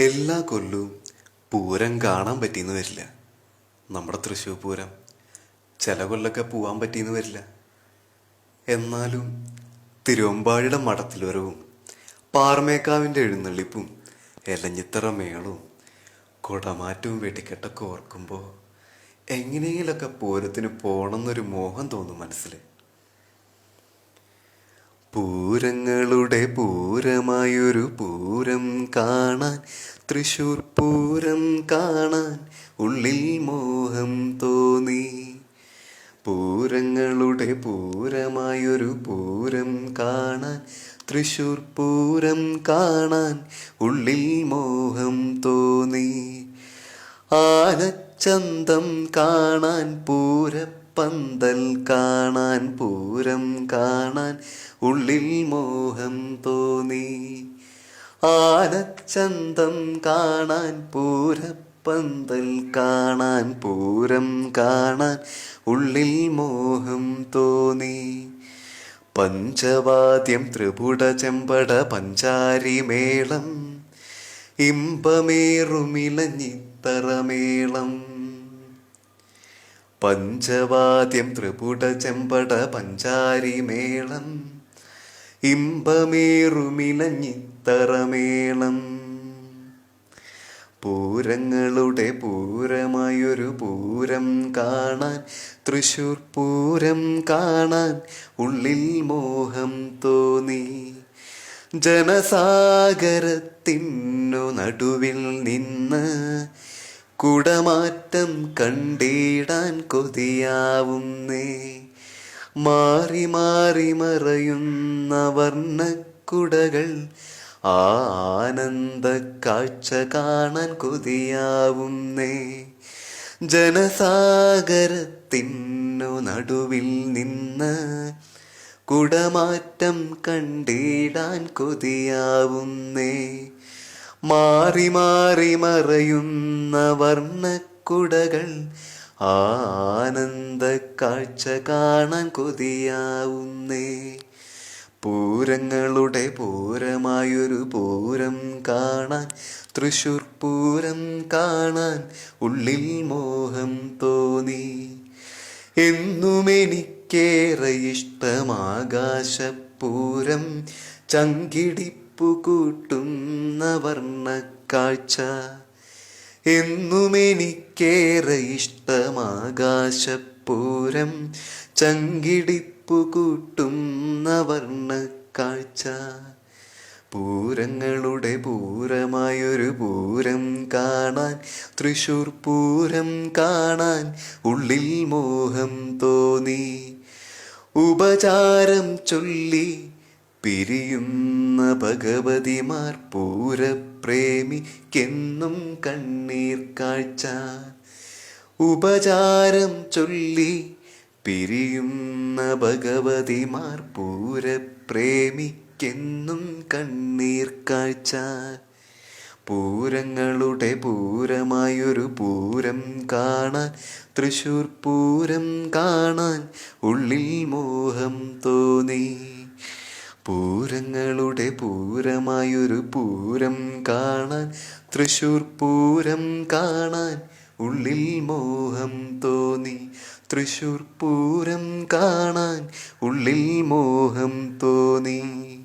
എല്ലാ കൊല്ലവും പൂരം കാണാൻ പറ്റിയെന്ന് വരില്ല. നമ്മുടെ തൃശ്ശൂർ പൂരം. ചില കൊല്ലൊക്കെ പോവാൻ പറ്റിയെന്ന് വരില്ല. എന്നാലും തിരുവമ്പാടിയുടെ മടത്തിലുരവും പാറമേക്കാവിന്റെ എഴുന്നള്ളിപ്പും എലഞ്ഞിത്തറ മേളവും കുടമാറ്റവും വെടിക്കെട്ടൊക്കെ ഓർക്കുമ്പോൾ എങ്ങനെയെങ്കിലൊക്കെ പൂരത്തിന് പോകണമെന്നൊരു മോഹം തോന്നും മനസ്സിൽ പൂരങ്ങളുടെ പൂരമായൊരു പൂരം കാണാൻ തൃശൂർ പൂരം കാണാൻ ഉള്ളിൽ മോഹം തോന്നി. പൂരങ്ങളുടെ പൂരമായൊരു പൂരം കാണാൻ തൃശൂർ പൂരം കാണാൻ ഉള്ളിൽ മോഹം തോന്നി. ആനച്ചന്തം കാണാൻ പൂരപ്പന്തൽ കാണാൻ പൂരം കാണാൻ ഉള്ളിൽ മോഹം തോന്നി. ആനച്ചന്തം കാണാൻ പൂരപ്പന്തൽ കാണാൻ പൂരം കാണാൻ ഉള്ളിൽ മോഹം തോന്നി. പഞ്ചവാദ്യം ത്രിപുട ചെമ്പട പഞ്ചാരി മേളം ഇമ്പമേറുമിലഞ്ഞിത്തറമേളം പഞ്ചവാദ്യം ത്രിപുട ചെമ്പട പഞ്ചാരി മേളം ഇമ്പമേറുമിലഞ്ഞിത്തറമേളം പൂരങ്ങളുടെ പൂരമായൊരു പൂരം കാണാൻ തൃശൂർ പൂരം കാണാൻ ഉള്ളിൽ മോഹം തോന്നി. ജനസാഗരത്തിനു നടുവിൽ നിന്ന് കുടമാറ്റം കണ്ടിടാൻ കൊതിയാവുന്നേ. മാറി മാറി മറയുന്ന വർണക്കുടകൾ ആ ആനന്ദ കാഴ്ച കാണാൻ കൊതിയാവുന്നേ. ജനസാഗരത്തിനു നടുവിൽ നിന്ന് കുടമാറ്റം കണ്ടിടാൻ കൊതിയാവുന്നേ. മാറി മാറി മറയുന്ന വർണക്കുടകൾ. ആനന്ദ കാഴ്ച കാണാൻ കൊതിയാവുന്നേ. പൂരങ്ങളുടെ പൂരമായൊരു പൂരം കാണാൻ തൃശൂർ പൂരം കാണാൻ ഉള്ളിൽ മോഹം തോന്നി. എന്നും എനിക്കേറെ ഇഷ്ടമാകാശപ്പൂരം ചങ്കിടിപ്പു കൂട്ടുന്ന വർണക്കാഴ്ച എന്നും എനിക്കേറെ ഇഷ്ടമാകാശപ്പൂരം ചങ്കിടിപ്പു കൂട്ടുന്ന വർണക്കാഴ്ച. പൂരങ്ങളുടെ പൂരമായൊരു പൂരം കാണാൻ തൃശൂർ പൂരം കാണാൻ ഉള്ളിൽ മോഹം തോന്നി. ഉപചാരം ചൊല്ലി പിരിയുന്ന ഭഗവതിമാർ പൂരപ്രേമിക്കെന്നും കണ്ണീർ കാഴ്ച ഉപചാരം ചൊല്ലി പിരിയുന്ന ഭഗവതിമാർ പൂരപ്രേമിക്കെന്നും കണ്ണീർ കാഴ്ച പൂരങ്ങളുടെ പൂരമായൊരു പൂരം കാണാൻ തൃശൂർ പൂരം കാണാൻ ഉള്ളിൽ മോഹം തോന്നി. പൂരങ്ങളുടെ പൂരമായൊരു പൂരം കാണാൻ തൃശൂർ പൂരം കാണാൻ ഉള്ളിൽ മോഹം തോന്നി. തൃശൂർ പൂരം കാണാൻ ഉള്ളിൽ മോഹം തോന്നി.